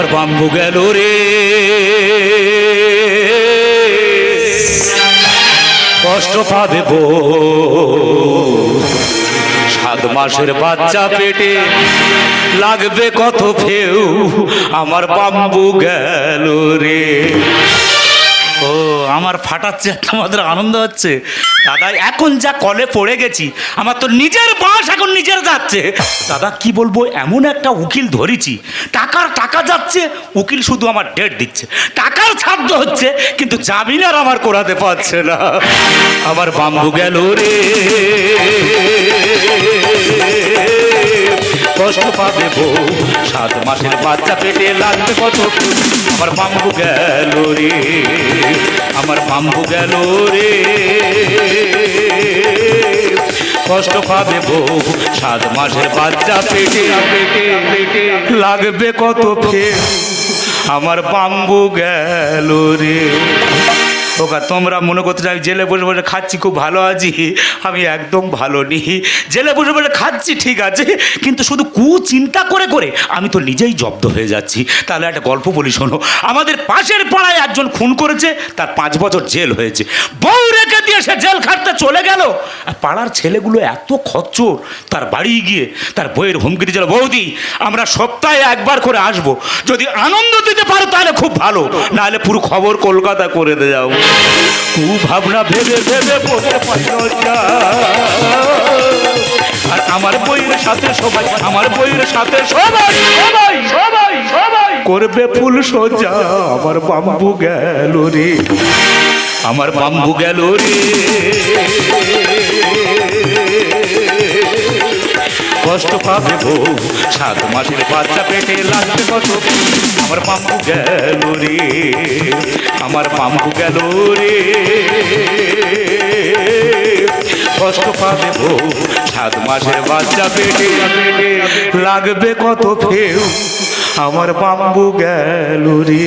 আমার বাম্বু গেল রে। কষ্ট পাবে সাত মাসের বাচ্চা পেটে লাগবে কত ফেউ। আমার বাম্বু গেল রে। আমার ফাটাচ্ছে তোমাদের আনন্দ হচ্ছে। দাদা, এখন যা কলে পড়ে গেছি, আমার তো নিজের বাস এখন নিজের যাচ্ছে। দাদা, কি বলব, এমন একটা উকিল ধরেছি, টাকার টাকা যাচ্ছে, উকিল শুধু আমার ডেট দিচ্ছে। টাকার ছাদ্য হচ্ছে, কিন্তু জামিন আর আমার করাতে পারছে না। আমার বাম্বু গেল রে। কষ্ট পাবে বউ। সাত মাসের বাচ্চা পেটে লাগবে কত আমার বাম্বু গেল রে, আমার বাম্বু গেল রে। কষ্ট পাবে বউ। সাত মাসের বাচ্চা পেটে পেটে পেটে লাগবে কত ফের আমার বাম্বু গেল রে। ওকা তোমরা মনে করতে চাই জেলে বসে বসে খাচ্ছি, খুব ভালো আছি? আমি একদম ভালো নি। জেলে বসে বসে খাচ্ছি, ঠিক আছে, কিন্তু শুধু কু চিন্তা করে করে আমি তো নিজেই জব্দ হয়ে যাচ্ছি। তাহলে একটা গল্প বলি, শোনো। আমাদের পাশের পাড়ায় একজন খুন করেছে, তার পাঁচ বছর জেল হয়েছে। বউ রেখে দিয়ে সে জেল খাটতে চলে গেল। পাড়ার ছেলেগুলো এত খচ্চর, তার বাড়ি গিয়ে তার বইয়ের হুমকি দিয়েছিল, বৌদি, আমরা সপ্তাহে একবার করে আসব। যদি আনন্দ দিতে পারো তাহলে খুব ভালো, নাহলে পুরো খবর কলকাতা করে দিয়ে যাব। ভাবনা ভেবে ভেবে আর আমার বইয়ের সাথে সবাই, আমার বইয়ের সাথে সবাই সবাই সবাই সবাই করবে ফুল সোজা। আমার বাম্বু গেল রে। আমার বাম্বু গেল রে। কষ্ট পাবে বউ সাত মাসের বাচ্চা পেটে লাগবে কত আমার বাম্বু গেল রে, আমার বাম্বু গেল রে। কষ্ট পাবে বউ সাত মাসের বাচ্চা পেটে পেটে লাগবে কত ফেউ আমার বাম্বু গেল রে।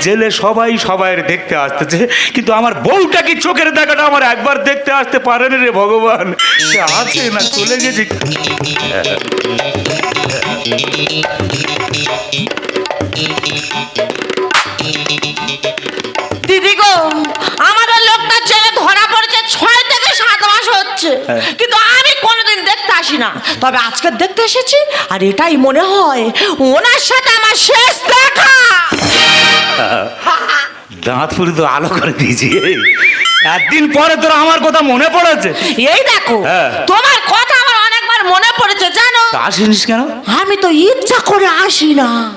জেলে সবাই সবাইয়ের দেখতে আসতেছে কিন্তু আমার বউটা কি চোখের দেখাটা আমার একবার দেখতে আসতে পারেন রে ভগবান? সে আছে না চলে গেছে। দিদি গো আমাদের লোকটা ছেলে ধরা পড়েছে ছয় থেকে সাত মাস হচ্ছে। হ্যাঁ। কিন্তু আমি কোনোদিন আসি না তবে আজকে দেখতে এসেছি আর এটাই মনে হয় ওনার সাথে আমার শেষ দেখা। দাঁত ফুরি তো আলো করে দিয়েছি। একদিন পরে তোর আমার কথা মনে পড়েছে। এই দেখো হ্যাঁ। তোমার কথা আমার অনেকবার মনে পড়েছে জানো? তা আসিনিস কেন? আমি তো ইচ্ছা করে আসি না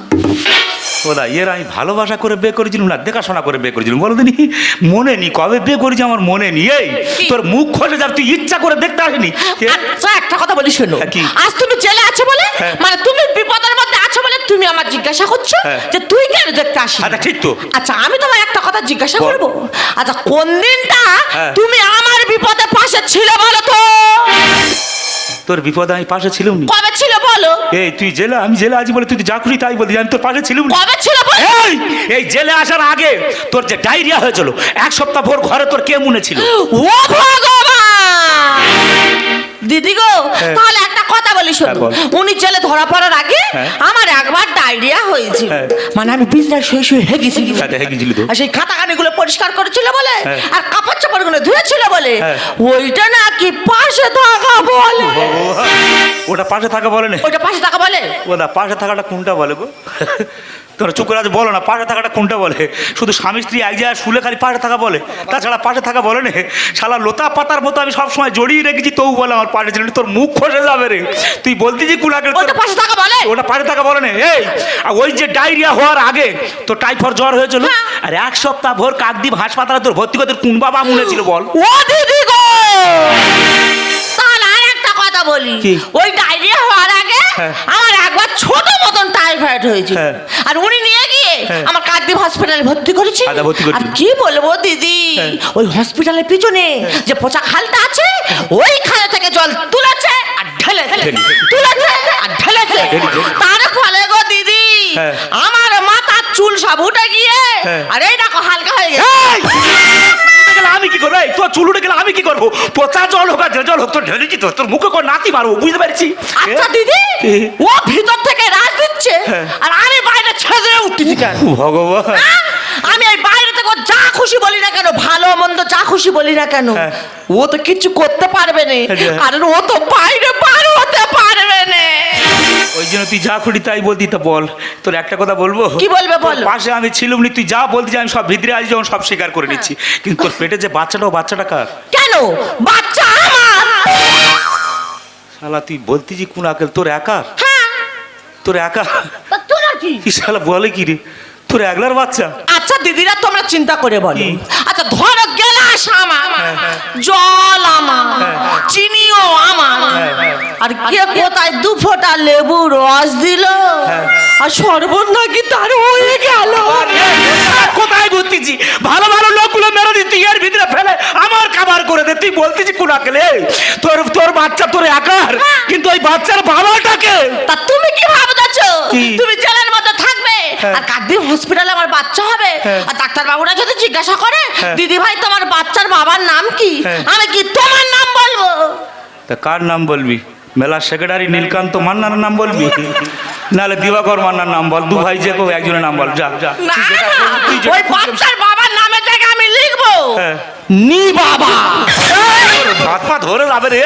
ওদা এর আমি ভালোবাসা করে বে করেছিলাম না দেখাশোনা করে বে করেছিলাম। বলো দিনি মনে নি কবে বে করেছি আমার মনে নি এই তোর মুখ খোলে যার তুই ইচ্ছা করে দেখতে আসিনি। আচ্ছা একটা কথা বলি শোনো। হ্যাঁ, আজ তুমি জেলে আছো বলে? হ্যাঁ। মানে তুমি বিপদের মধ্যে আছো বলে তুমি আমার জিজ্ঞাসা করছ হ্যাঁ। যে তুই কেন দেখতে আসি আচ্ছা ঠিক তো। আচ্ছা আমি তোমায় একটা কথা জিজ্ঞাসা। করব? আচ্ছা কোন দিনটা। তুমি আমার বিপদে পাশে ছিলে বলো তো? তোর বিপদে আমি পাশে ছিলাম নি। কবে ছিল বলো? এই তুই জেলে আমি জেলে আছি বলে তুই যা খুশি তাই বলি আমি তোর পাশে ছিলাম না। কবে ছিল বলো? এই এই জেলে আসার আগে তোর যে ডায়রিয়া হয়েছিল এক সপ্তাহ ভোর ঘরে তোর কে মনে ছিল ও ভগবান! দিদি গো হ্যাঁ। তাহলে একটা কথা বলি শোনো হ্যাঁ, উনি জেলে ধরা পড়ার আগে হ্যাঁ। আমার একবার ডায়রিয়া হয়েছিল হ্যাঁ। মানে আমি বিছনায় শুয়ে শুয়ে হেগেছি আর সেই খাতাখানি গুলো পরিষ্কার করেছিল বলে। আর কাপড় চাপড়গুলো ধুয়েছিল বলে। ওইটা নাকি পাশে থাকা বলে ওটা পাশে থাকা বলে না ওইটা পাশে থাকা বলে ওটা পাশে থাকাটা কোনটা বলে গো তোরা চুপ করে আজ বলো না পাশে থাকাটা কোনটা বলে? শুধু স্বামী স্ত্রী এক জায়গায় শুলে খালি পাশে থাকা বলে? তাছাড়া পাশে থাকা বলে না। শালা লোতা পাতার মতো আমি সবসময় জড়িয়ে রেখেছি তবু বলে আমার পাশে ছিল তোর মুখ খসে যাবে রে। তুই বলতি যে কুলাকে পাশে থাকা বলে? ওটা পাশে থাকা বলে না। এই আর ওই যে ডায়রিয়া হওয়ার আগে তো টাইফয়েড জ্বর হয়েছিল? হ্যাঁ। আর এক সপ্তাহ ভোর কাকদ্বীপ হাসপাতালে তোর ভর্তি করতে কোন বাবা মনে ছিল বল? ও দিদি গো! তাহলে আর একটা কথা বলি। ওই ডায়রিয়া হওয়ার। আমার একবার ছোট মতন টাইফয়েড হয়েছিল হ্যাঁ। আর উনি নিয়ে গিয়ে হ্যাঁ। আমার কাকদ্বীপ হসপিটালে ভর্তি করেছি। আর কি বলব দিদি হ্যাঁ। ওই হসপিটালের পিছনে যে পচা খালটা আছে ওই খালে থেকে জল তুলেছে আর ঢেলেছে ঢেলে। তুলেছে আর ঢেলেছে ঢেলে, ঢেলে। তার ফলে গো দিদি হ্যাঁ। আমার মাথার চুল সব উঠে গিয়ে হ্যাঁ। আর এই দেখো হালকা হয়ে গেছে আমি কি করব? এই, তোর চুল উঠে গেলে আমি কি করব? পচা জল হোক আর যে জল হোক তোর ঢেলেছি তো তোর মুখে করে নাতি মারবো বুঝতে পারছি? আচ্ছা দিদি ও ভিতর থেকে রাজ দিচ্ছে হ্যাঁ। আর আমি বাইরে ছেড়ে উঠতেছি কেন? ভগবান। আমি এই বাইরে থেকে যা খুশি বলি না কেন ভালো মন্দ যা খুশি বলি না কেন হ্যাঁ। ও তো কিছু করতে পারবে না হ্যাঁ। কারণ ও তো বাইরে পার হতে পারবে না। ওই জন্য তুই যা খুঁড়ি তাই বলতি তো বল। তোর একটা কথা বলব? কি বলবে বল। পাশে আমি ছিলাম নি তুই যা বলতি আমি সব ভিতরে আজ যখন সব স্বীকার করে নিচ্ছি। কিন্তু তোর পেটে যে বাচ্চাটা ও বাচ্চাটা কার? কেন? বাচ্চা আমার! শালা তুই বলতি যে কোন আকেল তোর একা? হ্যাঁ। তোর একা? তোর কি শালা বলে কি রে? তোর একলার বাচ্চা। আচ্ছা দিদিরা তোমরা চিন্তা করে বলো। আচ্ছা ধরো গেলাস আমার। জল আমার। চিনিও আমার। আর কে কোথায় দু ফোঁটা লেবু রস দিল? আর সর্বনা কি তার হয়ে গেল? কোথায় ঘুরতেছি? ভালো ভালো লোকগুলো মেরে দিতি এর ভিতরে ফেলে আমার খাবার করে দে। তুই বলতেছি কোন আকেলে তোর তোর বাচ্চা তোর একার কিন্তু ওই বাচ্চার বাবাটাকে। তা তুমি কি ভাবতেছো? তুমি জেলের মধ্যে থাকবে হ্যাঁ। আর কাকদিন হসপিটালে আমার বাচ্চা হবে? হ্যাঁ। আর ডাক্তার বাবুরা যদি জিজ্ঞাসা করে হ্যাঁ। দিদি ভাই তোমার বাচ্চার বাবার নাম কি? হ্যাঁ। আমি কি তোমার নাম বলব? তা কার নাম বলবি? মেলা সেক্রেটারি নীলকান্ত মান্নার নাম বলবি? নাহলে দিবাকর মান্নার নাম বল দু ভাই যে কেউ একজনের নাম বল যা যা। ওই তুই যেটা না, নামের জায়গায় আমি লিখব। হ্যাঁ। নি বাবা। হাত পা ধরে যাবে রে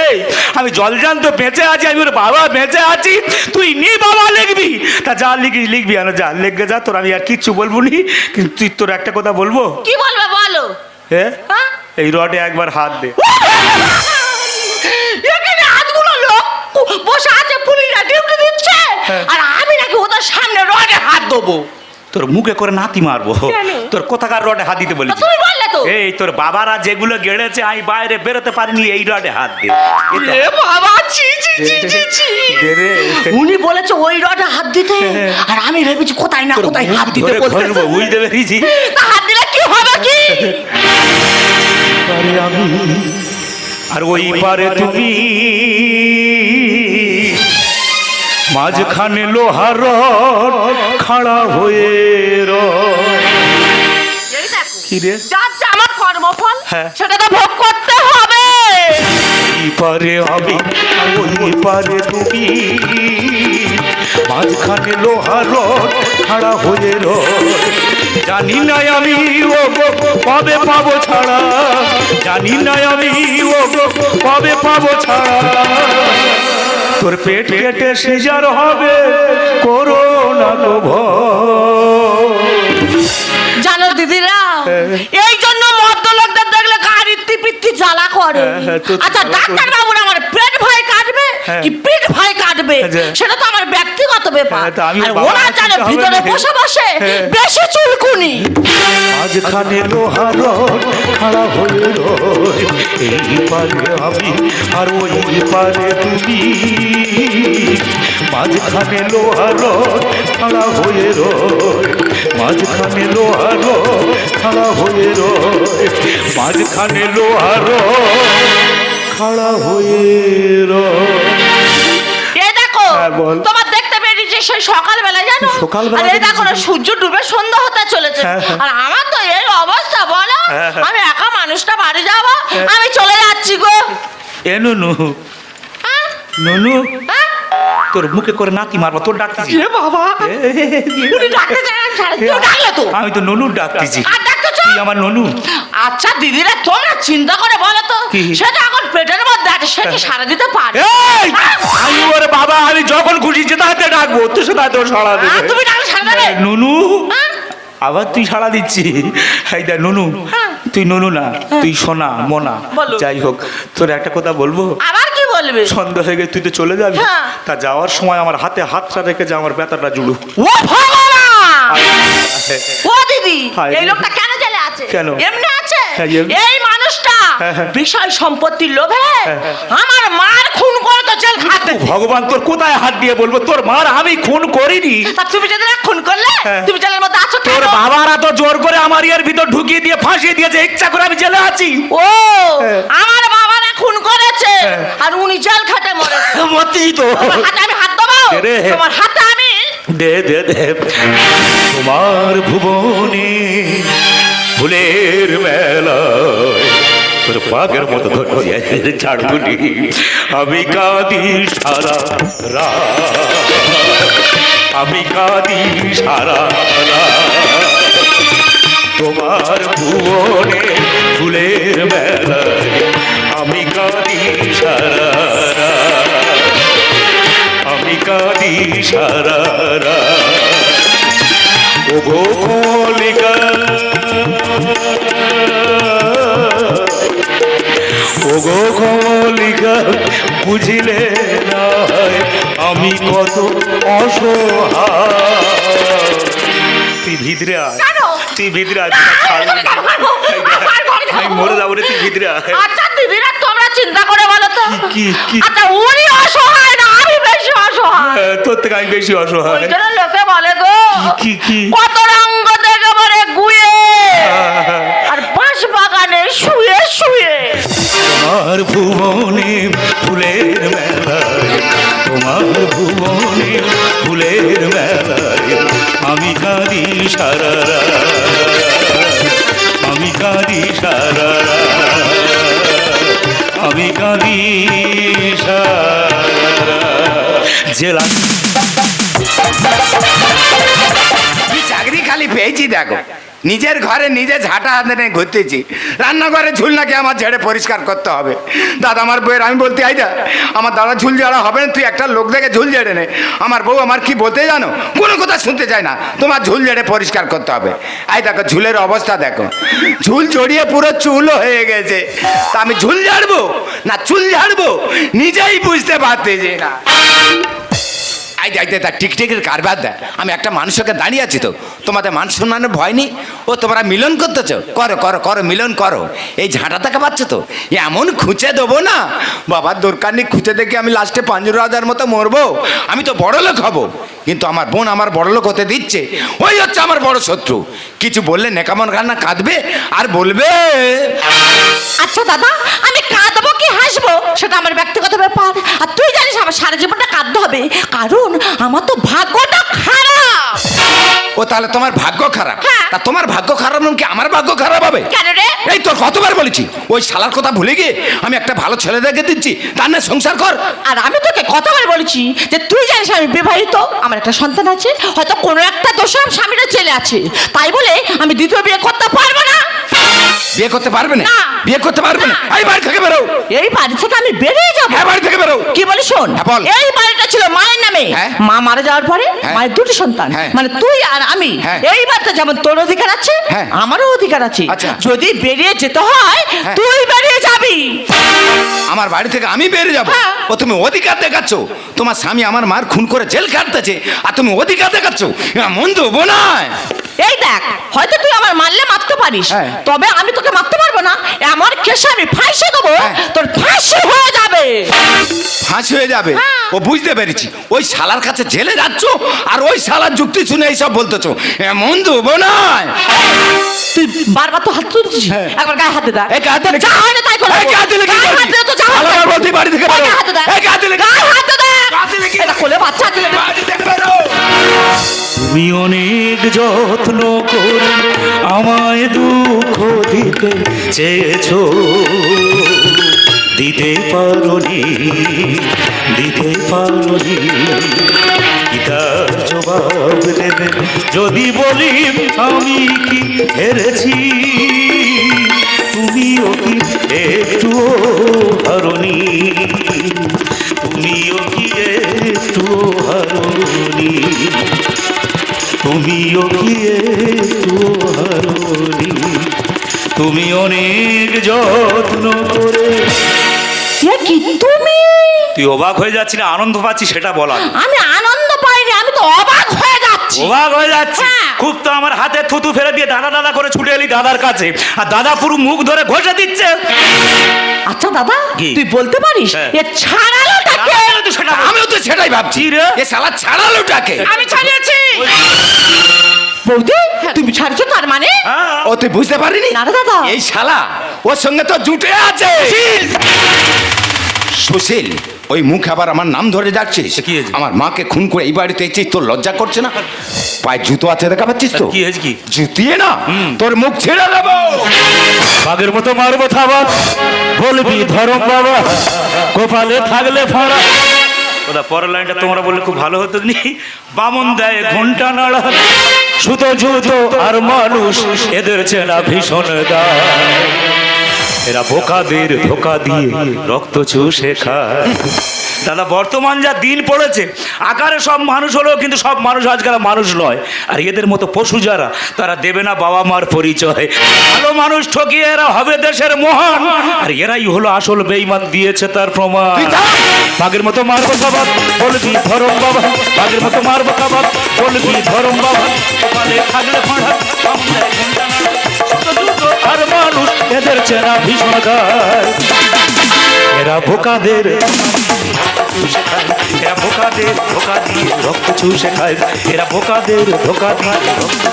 আমি জল জানতো বেঁচে আছি আমি ওর বাবা বেঁচে আছি তুই নি বাবা লিখবি? তা যা লিখিস লিখবি আনো যা লিখবে যা তোর আমি আর কিচ্ছু বলব নি কিন্তু তুই তোর একটা কথা বলব? কি বলবে বলো? হ্যাঁ হ্যাঁ? এই রডে একবার হাত দে। এখানে হাতগুলো লোক বসে আছে পুলিশরা ডিউটি দিচ্ছে হ্যাঁ। আর আমি নাকি ওদের সামনে রডে হাত দেবো। তোর মুখে করে নাতি মারবো? তোর কোথাকার রডে হাত দিতে বলেছি? তো এই তোর বাবারা যেগুলো গেড়েছে আমি বাইরে বেরোতে পারিনি এই রডে হাত দে। এ তো- এ বাবা ছি ছি ছি ছি ছি। দে রে। উনি বলেছে ওই রডে হাত দিতে আর আমি ভেবেছি কোথায় না কোথায় হাত দিতে বুঝতে পেরেছি? হাত দিলে কি হবে কি? আর ওই পারে তুমি। মাঝখানে লোহার রড খাড়া হয়ে কি রে? আমার কর্মফল হ্যাঁ। সেটা তো ভোগ করতে হবে। পারে আমি ওই পারে তুমি। মাঝখানে লোহার খাড়া হয়ে জানি না আমি ও গো কবে পাবো ছাড়া। জানি না আমি ও কবে পাবো ছাড়া। তোর পেট কেটে সিজার হবে করোনা গো জানো দিদিরা হ্যাঁ। এই জন্য মদ্য লোকদের দেখলে গাড়ির টিপিটি জ্বালা করে হ্যাঁ, হ্যাঁ, আচ্ছা ডাক্তার করে। বাবুরা আমার পেট ভয় হ্যাঁ। কি পিঠ ভয় কাটবে? আচ্ছা। সেটা তো আমার ব্যক্তিগত ব্যাপার। হ্যাঁ, আর ওরা জানে ভিতরে বসে বসে হ্যাঁ। বেশি চুলকুনি। মাঝখানে লোহার রড খাড়া হয়ে এই পারে আমি আর ওই পারে তুমি। মাঝখানে লোহার রড খাড়া হয়ে রয় মাঝখানে লোহার রড খাড়া হয়ে রয় মাঝখানে লোহার রড। খাড়া হয়ে রয় দেখো হ্যাঁ, তোমার দেখতে পেরেছি সেই সকালবেলা জানো? সকালবেলা আর এই দেখো না সূর্য ডুবে সন্ধ্যা হতে চলেছে। হ্যাঁ, হ্যাঁ। আর আমার তো এই অবস্থা বলো। আমি একা মানুষটা বাড়ি যাব? আমি চলে যাচ্ছি গো। এ নুনু। হ্যাঁ? নুনু হ্যাঁ? তোর মুখে করে নাতি মারবো তোর ডাকতেছি। এ বাবা উনি ডাকতে আমি তো ননুর ডাকতেছি। আর ডাকতেছ তুই আমার ননু। আচ্ছা দিদিরা তোমরা চিন্তা করে বলো তো সেটা এখন পেটের মধ্যে আছে সে কি সারা দিতে পারে? আমি ওরে বাবা আমি যখন খুশি যেতে হাতে ডাকবো তুই সেটা আর দেবে। তুমি ডাকলে সারা দেবে? নুনু হ্যাঁ? আবার তুই সাড়া দিচ্ছি। এই নুনু হ্যাঁ। তুই নুনু না তুই সোনা মোনা। যাই হোক তোর একটা কথা বলব? আবার কি বলবে? সন্ধ্যা হয়ে গেছে তুই তো চলে যাবি। হ্যাঁ। তা যাওয়ার সময় আমার হাতে হাতটা রেখে যে আমার ব্যথাটা জুড়ু। ও ভগবান! ও দিদি এই লোকটা কেন চলে এমনি আছে হ্যাঁ, এই মানুষটা হ্যাঁ, হ্যাঁ। বিষয় সম্পত্তির লোভে। আমার মার খুন করে তো জেল খাতে ভগবান তোর কোথায় হাত দিয়ে বলব তোর মার আমি খুন করিনি তুমি যদি না খুন করলে। তুমি জেলের মধ্যে আছো তোর বাবারা তো জোর করে আমার ইয়ের ভিতর ঢুকিয়ে দিয়ে ফাঁসিয়ে দিয়েছে ইচ্ছা করে আমি জেলে আছি ও। আমার বাবারা খুন করেছে। আর উনি জেল খাটে মরেছে মতি তো আমি হাত দেবো। তোমার হাতে আমি দে দে দে তোমার ভুবনে ফুলের মেলায়। তোর পাগের মতো ধরছি ঝাড়গুলি আমি কাঁদি সারা আমি কাঁদি সারা তোমার ভুবনে ফুলের মেলায় আমি কাঁদি সারা। আমি কাঁদি সারা। ও গো কলিকা ও গো কলিকা বুঝিলে না আমি কত অসহায়। তুই ভিতরে আয়? তুই ভিতরে আয় আমি মরে যাব রে তুই ভিতরে আয়। আচ্ছা দিদিরা তোমরা চিন্তা করে বলো তো। কি- কি? আচ্ছা উনি অসহায় না আমি বেশি অসহায়। হ্যাঁ, তোর থেকে আমি বেশি অসহায়। লোকে বলে গো কি কি কত রঙ্গ তোমার ভুবনে ফুলের মেলায়, তোমার ভুবনে ফুলের মেলায়, আমি কাঁদি সারা। আমি কাঁদি সারা আমি কাঁদি সারা জেলা চাকরি খালি পেয়েছি, দেখো নিজের ঘরে নিজে ঝাঁটা হাতে নিয়ে ঘুরতেছি। রান্নাঘরে ঝুল নাকি আমার ঝেড়ে পরিষ্কার করতে হবে। দাদা, আমার বউয়ের, আমি বলতে আই আমার দাদা ঝুল ঝাড়া হবে না, তুই একটা লোক দেখে ঝুল ঝেড়ে নে। আমার বউ আমার কি বলতে জানো? কোনো কথা শুনতে চায় না। তোমার ঝুল ঝেড়ে পরিষ্কার করতে হবে। আই দেখো, ঝুলের অবস্থা দেখো। ঝুল জড়িয়ে পুরো চুলও হয়ে গেছে। তা আমি ঝুল ঝাড়বো না চুল ঝাড়বো? নিজেই বুঝতে পারতেছি না। আই যাইতে তার টিকটিকের কারবার দেয় আমি একটা মানুষকে দাঁড়িয়ে আছি তো। তোমাদের মান সম্মানের ভয় নেই? ও, তোমরা মিলন করতেছো? করো করো করো, মিলন করো। এই ঝাঁটা থেকে পাচ্ছ তো? এমন খুঁচে দেবো না? বাবার দরকার নেই খুঁচে দেখে আমি লাস্টে পাঞ্জুর রাজার মতো মরবো। আমি তো বড় লোক হব। কিন্তু আমার বোন আমার বড় লোক হতে দিচ্ছে। ওই হচ্ছে আমার বড় শত্রু। কিছু বললে নেকামন কান্না কাঁদবে আর বলবে আচ্ছা দাদা আমি কাঁদবো কি হাসবো সেটা আমার ব্যক্তিগত ব্যাপার আর তুই জানিস আমার সারা জীবনটা কাঁদতে হবে। কারণ আমার তো ভাগ্যটা ও তাহলে তোমার ভাগ্য খারাপ। হ্যাঁ। তা তোমার ভাগ্য খারাপ নয় কি? আমার ভাগ্য খারাপ হবে? কেন রে? এই তোর কতবার বলেছি? ওই শালার কথা ভুলে গিয়ে আমি একটা ভালো ছেলে দেখে দিচ্ছি। তার না সংসার কর। আর আমি তোকে কতবার বলেছি যে তুই জানিস আমি বিবাহিত আমার একটা সন্তান আছে হয়তো কোনো একটা দোষে আমার স্বামীরা ছেলে আছে। তাই বলে আমি দ্বিতীয় বিয়ে করতে পারব না। বিয়ে করতে পারবে না। বিয়ে করতে পারবে না? এই বাড়ি থেকে বেরো। এই বাড়ি থেকে আমি বেরিয়ে যাব। হ্যাঁ বাড়ি থেকে বেরো। কি বলি শোন? হ্যাঁ, এই বাড়িটা ছিল মায়ের নামে। হ্যাঁ। মা মারা যাওয়ার পরে। মায়ের দুটি সন্তান। মানে তুই আর আমি হ্যাঁ। এই বাচ্চা যেমন তোর অধিকার আছে হ্যাঁ। আমারও অধিকার আছে আচ্ছা। যদি বেরিয়ে যেতে হয় হ্যাঁ। তুই বেরিয়ে যাবি আমার বাড়ি থেকে আমি বেরিয়ে যাব। হ্যাঁ। ও তুমি অধিকার দেখাচ্ছ। তোমার স্বামী আমার মার খুন করে জেল কাটতেছে। আর তুমি অধিকার দেখাচ্ছ। মন দেবো না। এই দেখ হয়তো তুই আমার মারলে মারতে পারিস। হ্যাঁ। তবে আমি তোকে মারতে পারব না। এমন কেসে আমি ফাঁসে দেবো। হ্যাঁ। তোর ফাঁসি হয়ে যাবে। ফাঁসি হয়ে যাবে। ও বুঝতে পেরেছি। ওই শালার কাছে জেলে যাচ্ছ আর ওই শালার যুক্তি শুনে এইসব বলতেছো। এমন দেবো না। তুই বারবার তো হাত তুলছিস। একবার গায়ে হাতে দে এই গায়ে হাতে তাই এই গায়ে হাতে লেগে গায়ে বলছি। হাত দে তো যা আলাদা তাই বলছি, করব। বাড়ি থেকে বেরো। এই এটা কোলে বাচ্চা বাড়ি বেরো। তুমি অনেক যত্ন করে আমায় দুঃখ দিতে চেয়েছো দিতে পারোনি দিতে পারোনি কি তার জবাব দেবে যদি বলি আমি কি হেরেছি তুমিও কি একটু হারনি তুমিও কি একটু হারনি তুমিও কি তুমি অনেক যত্ন করে কি তুমি? তুই অবাক হয়ে যাচ্ছি না? আনন্দ পাচ্ছি সেটা বলা আমি আনন্দ পাইনি আমি তো অবাক হয়ে যাচ্ছি। অবাক হয়ে যাচ্ছি। হ্যাঁ। খুব তো আমার হাতে থুতু ফেলে দিয়ে দাদা দাদা করে ছুটে এলি দাদার কাছে। আর দাদা পুরো মুখ ধরে ঘষে দিচ্ছে। আচ্ছা দাদা কি? তুই বলতে পারিস? হ্যাঁ। এ ছাড়ালোটাকে আমিও তো সেটা বলছি। আমিও তো সেটাই ভাবছি। রে? এ শালা ছাড়ালোটাকে আমি ছাড়িয়েছি। বৌদি তুমি ছাড়ছো তার মানে? হ্যাঁ। ও তুই বুঝতে পারিনি? না রে দাদা। এই শালা ওর সঙ্গে তো জুটে আছে। সুশীল ওই মুখে আবার আমার নাম ধরে যাচ্ছিস? আমার মাকে খুন করে এই বাড়িতে এসেছিস তোর লজ্জা করছে না? পায়ে জুতো আছে দেখা পাচ্ছিস তো? কি হয়েছে কি? জুতিয়ে না তোর মুখ ছেড়ে দেবো। বাঘের মতো মারবো থাবা বলবি ধরম বাবা কপালে থাকলে ফাড়া। ওটা পরের লাইনটা তোমরা বললে খুব ভালো হতো নি। বামন দেয় ঘণ্টা নাড়া সুতো জুতো আর মানুষ এদের চেনা ভীষণ দায়। এরা বোকাদের ধোকা দিয়ে রক্ত চুষে খায়। দাদা বর্তমান যা দিন পড়েছে আকারে সব মানুষ হলেও কিন্তু সব মানুষ আজকাল মানুষ নয়। আর এদের মতো পশু যারা তারা দেবে না বাবা মার পরিচয়। ভালো মানুষ ঠকিয়ে এরা হবে দেশের মহান। আর এরাই হলো আসল বেইমান দিয়েছে তার প্রমাণ। বাঘের মতো মারবো কাবাব বলবি ধরম বাবা। বাঘের মতো মারবো কাবাব বলবি ধরম বাবা। কপালে থাকলে আর মানুষ এদের চেনা ভীষণ এরা বোকাদের এরা বোকাদের ধোকা দিয়ে রক্ত চুষে খায় এরা বোকাদের ধোকা দিয়ে রক্ত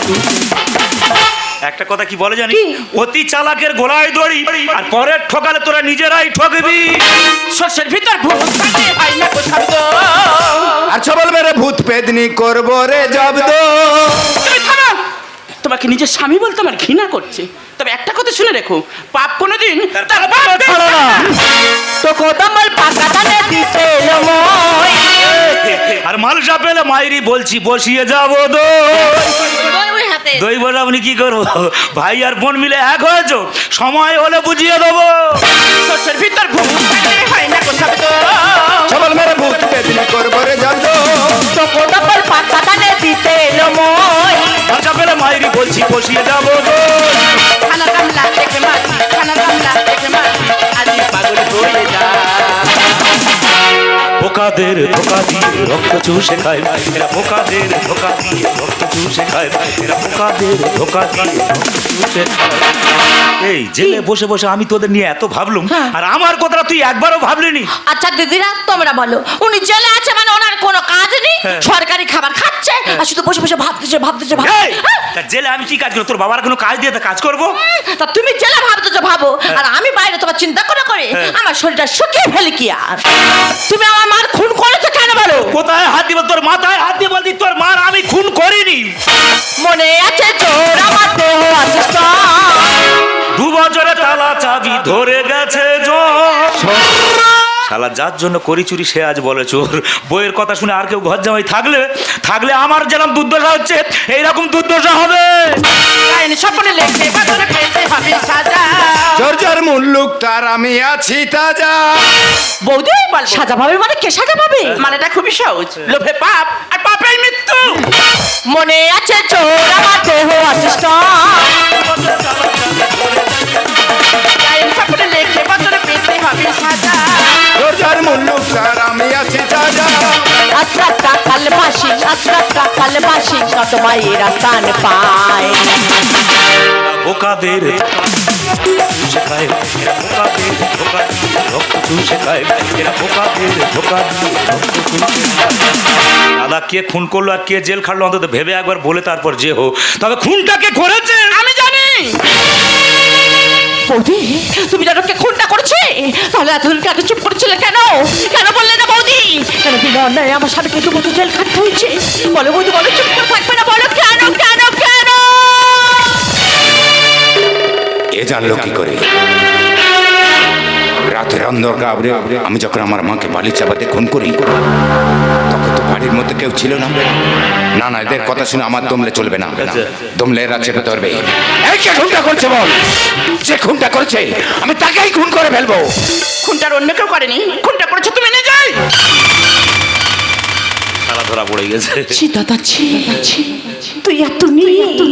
একটা কথা কি বলে জানি? অতি চালাকের গোলায় দড়ি আর পরের ঠকালে তোরা নিজেরাই ঠকবি। শস্যের ভিতর ভূত। আর সবল মেরে ভূত পেদনি করব রে জব্দ। তুমি তোমাকে নিজের স্বামী বলতে আমার ঘৃণা করছে। তবে কথা শুনে রেখো পাপ কোনোদিন তার বাপ ছাড়ো না। তো কোদামাল পাকা দিতে আর মালসা পেলে মাইরি বলছি বসিয়ে যাব দো হাতে। দই বলে আপনি কি করব? ভাই আর বোন মিলে এক হয়েছ? সময় হলে বুঝিয়ে দেবো। শস্যের ভিতর ভূত হয় না গো শব্দ। সবল মেরে ভূত পেদনি করব রে জব্দ তো কোদামাল পাকা ধানে দিতে এলো মই। মালসা পেলে মাইরি বলছি বসিয়ে যাব খানা কামলা দেখে মাছি খানা কামলা দেখে মাছি আজ পাগল হয়ে যা বোকাদের ধোকা দিয়ে রক্ত চুষে খায় এরা বোকাদের ধোকা দিয়ে রক্ত চুষে খায় এরা বোকাদের ধোকা দিয়ে রক্ত চুষে খায় এই জেলে বসে বসে আমি তোদের নিয়ে এত ভাবলুম আর আমার কথাটা তুই একবারও ভাবলিনি। আচ্ছা দিদিরা তোমরা বলো উনি জেলে আছে মানে কোনো কাজ নেই হ্যাঁ। সরকারি খাবার খাচ্ছে আর শুধু বসে বসে ভাবতেছে ভাবতেছে ভাবতেছে তা জেলে আমি কি কাজ করব? তোর বাবার কোনো কাজ দিয়ে তা কাজ করব? তা তুমি জেলে ভাবতেছো ভাবো আর আমি বাইরে তোমার চিন্তা করে করে হ্যাঁ। আমার শরীরটা শুকিয়ে ফেলি কি আর? তুমি আমার মার খুন করেছ কেন বলো? কোথায় হাত দিব? তোর মাথায় হাত দিয়ে বলছি তোর মার আমি খুন করিনি। মনে আছে জোর আমার দেহ আছে দু বছরে তালা চাবি ধরে গেছে। শালা যার জন্য করি চুরি সে আজ বলে চোর। বইয়ের কথা শুনে আর কেউ ঘর জামাই থাকলে থাকলে আমার যেরকম দুর্দশা হচ্ছে এইরকম দুর্দশা হবে। আইন স্বপ্নে লেখে বাদরে পেতে হবে সাজা। জোর জোর মুল্লুক তার আমি আছি তাজা। বৌদি সাজা পাবে মানে কে সাজা পাবে? মানেটা খুবই সহজ। লোভে পাপ আর পাপের মৃত্যু। মনে আছে জোর আমার দেহ স্বপ্নে লেখে বাদরে পেতে হবে সাজা। জোর জোর মুল্লুক তার আমি আছি কালবাসী কত মায়ের স্থান পায়। বোকাদের রক্ত রক্ত দাদা কে খুন করল আর কে জেল খাটলো অন্তত ভেবে একবার বলে তারপর যে হোক। তবে খুনটাকে করেছে? আমি জানি। বৌদি, তুমি জানো কে খুনটা করেছে? তাহলে এতদিন কেন চুপ করেছিলে কেন? কেন বললে না বৌদি? কেন বিনা অন্যায় আমার স্বামীকে দু বছর জেল খাটতে হয়েছে? বলো বৌদি, বলো, চুপ করে থাকবে না, বলো কেন কেন কেন? এ জানলো কি করে? রাতের অন্ধকার আমি যখন আমার মাকে বালি চাপাতে খুন করি তখন তো বাড়ির মধ্যে কেউ ছিল না। না না এদের কথা শুনে আমার দমলে চলবে না। দমলে এরা চেপে ধরবে। এই কে খুনটা করছে বল? যে খুনটা করছে আমি তাকেই খুন করে ফেলব। খুনটার অন্য কেউ করেনি। খুনটা করেছ তুমি নিজেই। সারা ধরা পড়ে গেছে। ছি দাদা ছি। তুই এত নিচ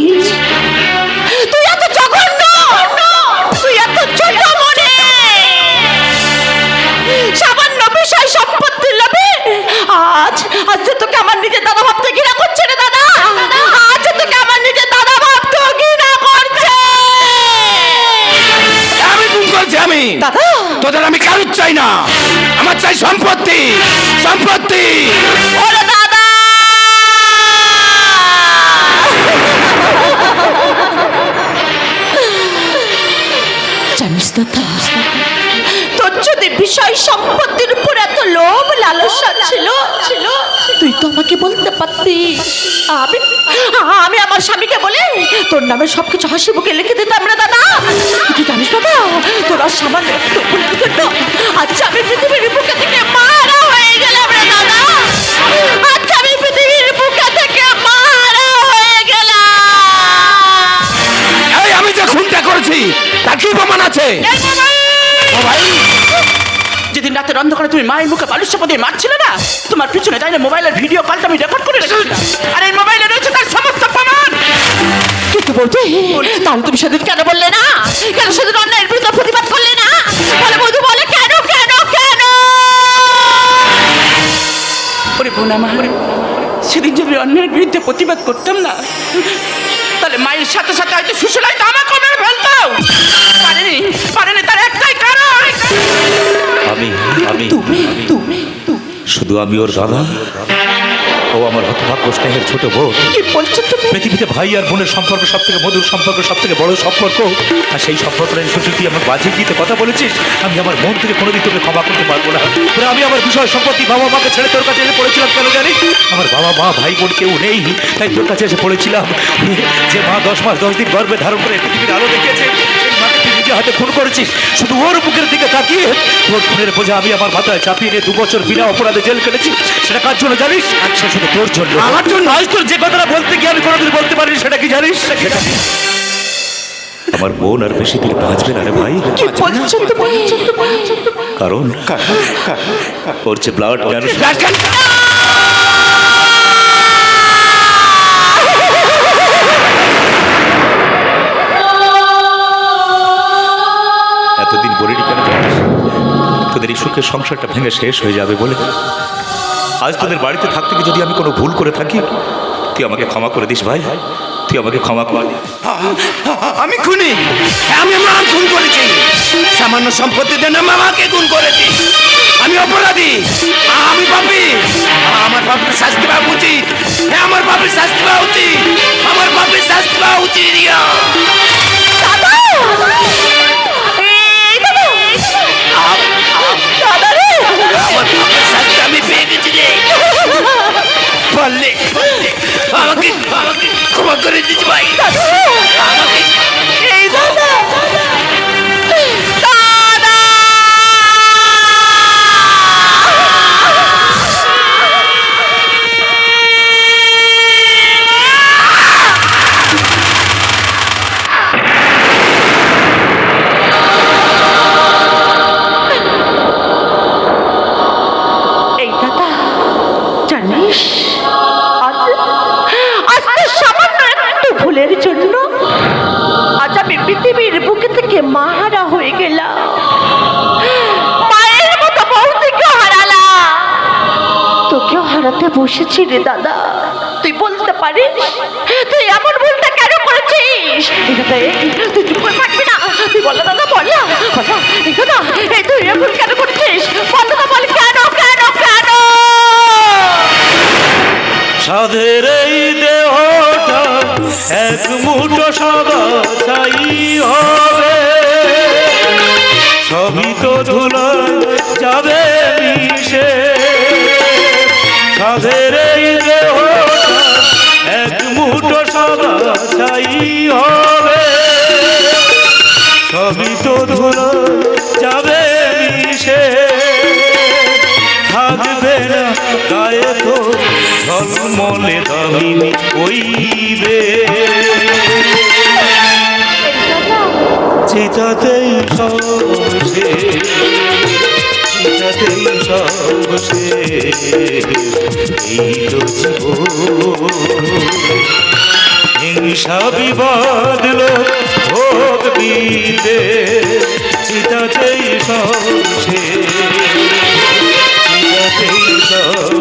তোদের আমি কারুর চাই না? আমার চাই সম্পত্তি। সম্পত্তি। জানিস দাদা তোর তোর যদি বিষয় সম্পত্তির উপর এত লোভ লালসা ছিল ছিল তুই তো আমাকে বলতে পারতি আমি আমি আমার স্বামীকে বলে তোর নামে সবকিছু হাসি বুকে লিখে দিতাম রে দাদা। তুই জানিস দাদা? তোর সামান্য একটু ভুলের জন্য আচ্ছা আমি পৃথিবীর বুকে থেকে মারা হয়ে গেলাম রে দাদা। আচ্ছা আমি পৃথিবীর বুকে থেকে মারা হয়ে গেলাম। আমি যে খুনটা করেছি তার কি প্রমাণ আছে? মোবাইল যেদিন রাতের অন্ধকারে তুমি মায়ের মুখে বালুর চাপা দিয়ে মারছিলে না? তোমার পিছনে তাই না মোবাইলের ভিডিও কলটা আমি রেকর্ড করে রেখেছিলাম। আর এই মোবাইলে রয়েছে তার সমস্ত প্রমাণ। কিন্তু বলতে তাহলে তুমি সেদিন কেন বললে না? কেন সেদিন অন্যায়ের বিরুদ্ধে প্রতিবাদ করলে না? বলে বধু বলে কেন কেন কেন? ওরে বোন আমার সেদিন যদি অন্যের বিরুদ্ধে প্রতিবাদ করতাম না তাহলে মায়ের সাথে সাথে হয়তো সুশলাই তো আমাকে শুধু আমি ওর দাদা? ও আমার হতভাগ্য স্নেহের ছোট বোন। কি বলছো তুমি? পৃথিবীতে ভাই আর বোনের সম্পর্ক সব থেকে মধুর সম্পর্ক সব থেকে বড় সম্পর্ক। আর সেই সম্পর্কের সুযোগ তুই আমার বাজে দিতে কথা বলেছিস আমি আমার মন থেকে কোনোদিন তোকে ক্ষমা করতে পারব না। আমি আমার বিষয় সম্পত্তি বাবা মাকে ছেড়ে তোর কাছে এসে পড়েছিলাম কেন জানিস? আমার বাবা মা ভাই বোন কেউ নেই তাই তোর কাছে এসে পড়েছিলাম। যে মা দশ মাস দশ দিন গর্বে ধারণ করে পৃথিবীর আলো দেখিয়েছে মাকে হাতে খুন করেছিস। শুধু ওর বুকের দিকে তাকিয়ে তোর খুনের বোঝা আমি আমার মাথায় চাপিয়ে নিয়ে দু বছর বিনা অপরাধে জেল কেটেছি সেটা কার জন্য জানিস? সে শুধু তোর জন্য। আমার জন্য? আজ তোর যে কথাটা বলতে গিয়ে আমি কোনোদিন বলতে পারিনি সেটা কি জানিস? সেটা আমার বোন আর বেশি দিন বাঁচবে না রে ভাই। কারণ ওর যে ব্লাড ক্যান্সার তোদের এই সুখের সংসারটা ভেঙে শেষ হয়ে যাবে বলে আজ তোদের বাড়িতে থাকতে গিয়ে যদি আমি কোনো ভুল করে থাকি তুই আমাকে ক্ষমা করে দিস ভাই। তুই আমাকে ক্ষমা কর আমি খুনি। আমি মা খুন করেছি। সামান্য সম্পত্তির জন্য মামাকে খুন করেছি। আমি অপরাধী। আমি পাপি। আমার পাপের শাস্তি পাওয়া উচিত। হ্যাঁ, আমার পাপের শাস্তি পাওয়া উচিত। আমার পাপের শাস্তি পাওয়া উচিত রিয়া। দাদা! হারাতে বসেছি রে দাদা। তুই বলতে পারিস? তুই এমন ভুলটা কেন করেছিস? তুই থাকবি না? তুই দাদা তুই এ কেন করেছিস? কেন কেন সাধের এই দেহটা এক মুঠো সাদা ছাই হবে। সবই তো ধুলো যাবে মিশে। সাধের এক মুঠো সাদা ছাই হবে সবই তো ধুলো যাবে মিশে। থাকবে না গায়ে তো ঝলমলে দামিনী কইবে। চিতাতেই সব শেষ, চিতাতেই সব শেষ। এই তো হিংসা বিবাদ ভোগ বিদে চিতাতেই সব চিতাতেই সব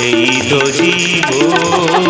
এই তো জীবন।